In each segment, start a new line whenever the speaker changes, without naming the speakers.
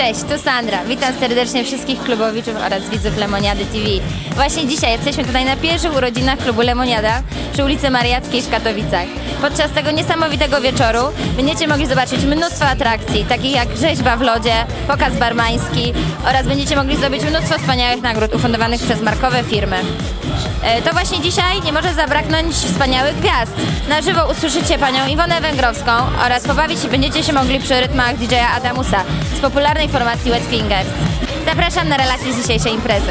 Cześć, tu Sandra. Witam serdecznie wszystkich klubowiczów oraz widzów Lemoniady TV. Właśnie dzisiaj jesteśmy tutaj na pierwszych urodzinach klubu Lemoniada przy ulicy Mariackiej w Katowicach. Podczas tego niesamowitego wieczoru będziecie mogli zobaczyć mnóstwo atrakcji, takich jak rzeźba w lodzie, pokaz barmański oraz będziecie mogli zdobyć mnóstwo wspaniałych nagród ufundowanych przez markowe firmy. E, To właśnie dzisiaj nie może zabraknąć wspaniałych gwiazd. Na żywo usłyszycie panią Iwonę Węgrowską oraz pobawić się będziecie się mogli przy rytmach DJ-a Adamusa z popularnej formacji Wet Fingers. Zapraszam na relacje z dzisiejszej imprezy.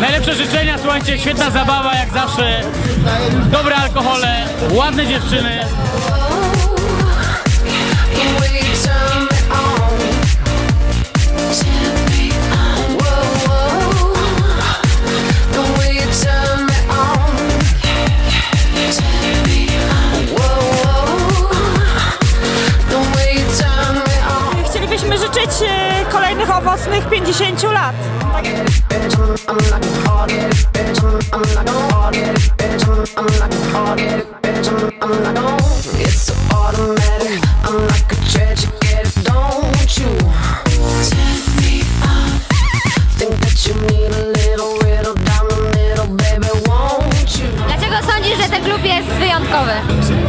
Najlepsze życzenia, słuchajcie, świetna zabawa jak zawsze, dobre alkohole, ładne dziewczyny.
The middle, baby, won't you?
Dlaczego sądzisz, że ten klub jest wyjątkowy?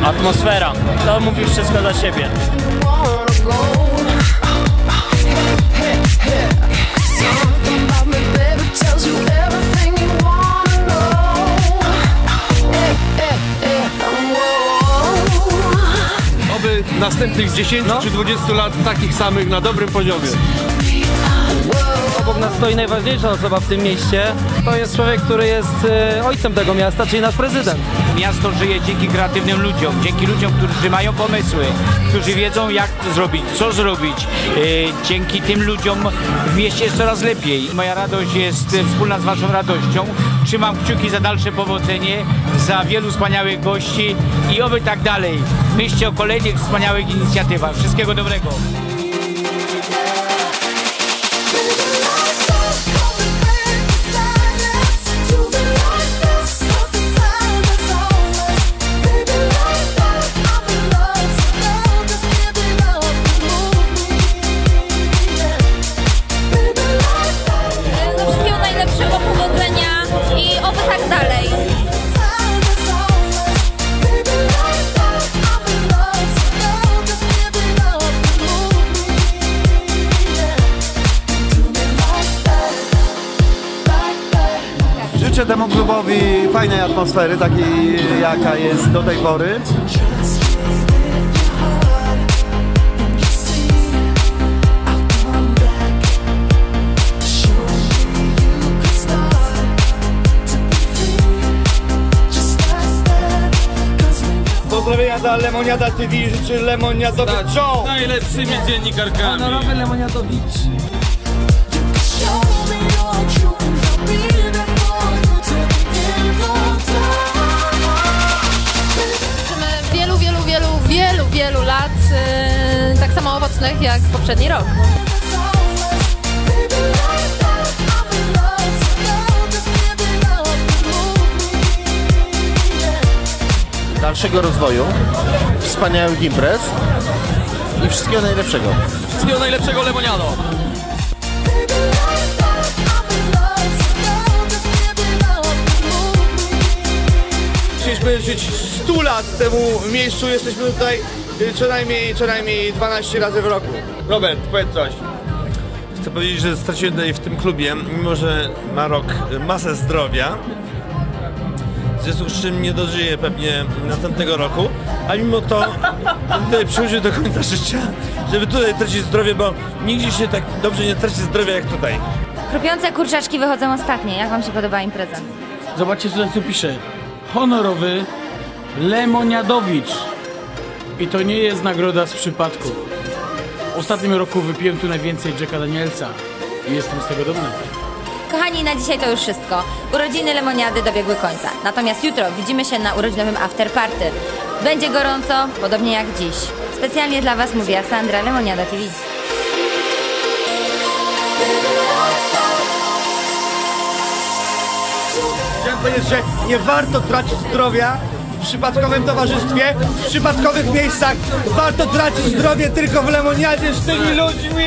Atmosfera, to mówi wszystko za siebie.
Następnych 10 czy 20 lat takich samych na dobrym poziomie.
Obok nas stoi najważniejsza osoba w tym mieście. To jest człowiek, który jest e, ojcem tego miasta, czyli nasz prezydent.
Miasto żyje dzięki kreatywnym ludziom, dzięki ludziom, którzy mają pomysły, którzy wiedzą jak zrobić, co zrobić. E, Dzięki tym ludziom w mieście jest coraz lepiej. Moja radość jest e, wspólna z waszą radością. Trzymam kciuki za dalsze powodzenie, za wielu wspaniałych gości i oby tak dalej. Myślcie o kolejnych wspaniałych inicjatywach. Wszystkiego dobrego.
Temu klubowi fajnej atmosfery, takiej jaka jest do tej pory.
Pozdrowienia Lemoniada TV, życzy Lemoniadowy show!
Najlepszymi dziennikarkami.
Honorowy Lemoniadowicz.
Owocnych jak poprzedni rok.
Dalszego rozwoju, wspaniałych imprez i wszystkiego najlepszego.
Wszystkiego najlepszego Lemoniado.
Chcieliśmy żyć 100 lat temu miejscu, jesteśmy tutaj co najmniej, co najmniej 12 razy w roku. Robert, powiedz coś.
Chcę powiedzieć, że straciłem tutaj w tym klubie, mimo że ma rok masę zdrowia, w związku z czym nie dożyję pewnie następnego roku, a mimo to tutaj przychodził do końca życia, żeby tutaj tracić zdrowie, bo nigdzie się tak dobrze nie traci zdrowia jak tutaj.
Chrupiące kurczaczki wychodzą ostatnie. Jak wam się podoba impreza?
Zobaczcie, co tu pisze. Honorowy Lemoniadowicz. I to nie jest nagroda z przypadku. W ostatnim roku wypiłem tu najwięcej Jacka Danielsa. I jestem z tego dumny.
Kochani, na dzisiaj to już wszystko. Urodziny Lemoniady dobiegły końca. Natomiast jutro widzimy się na urodzinowym afterparty. Będzie gorąco, podobnie jak dziś. Specjalnie dla Was mówiła Sandra Lemoniada TV.
Chciałem powiedzieć, że nie warto tracić zdrowia w przypadkowym towarzystwie, w przypadkowych miejscach. Warto tracić zdrowie tylko w lemoniadzie z tymi ludźmi!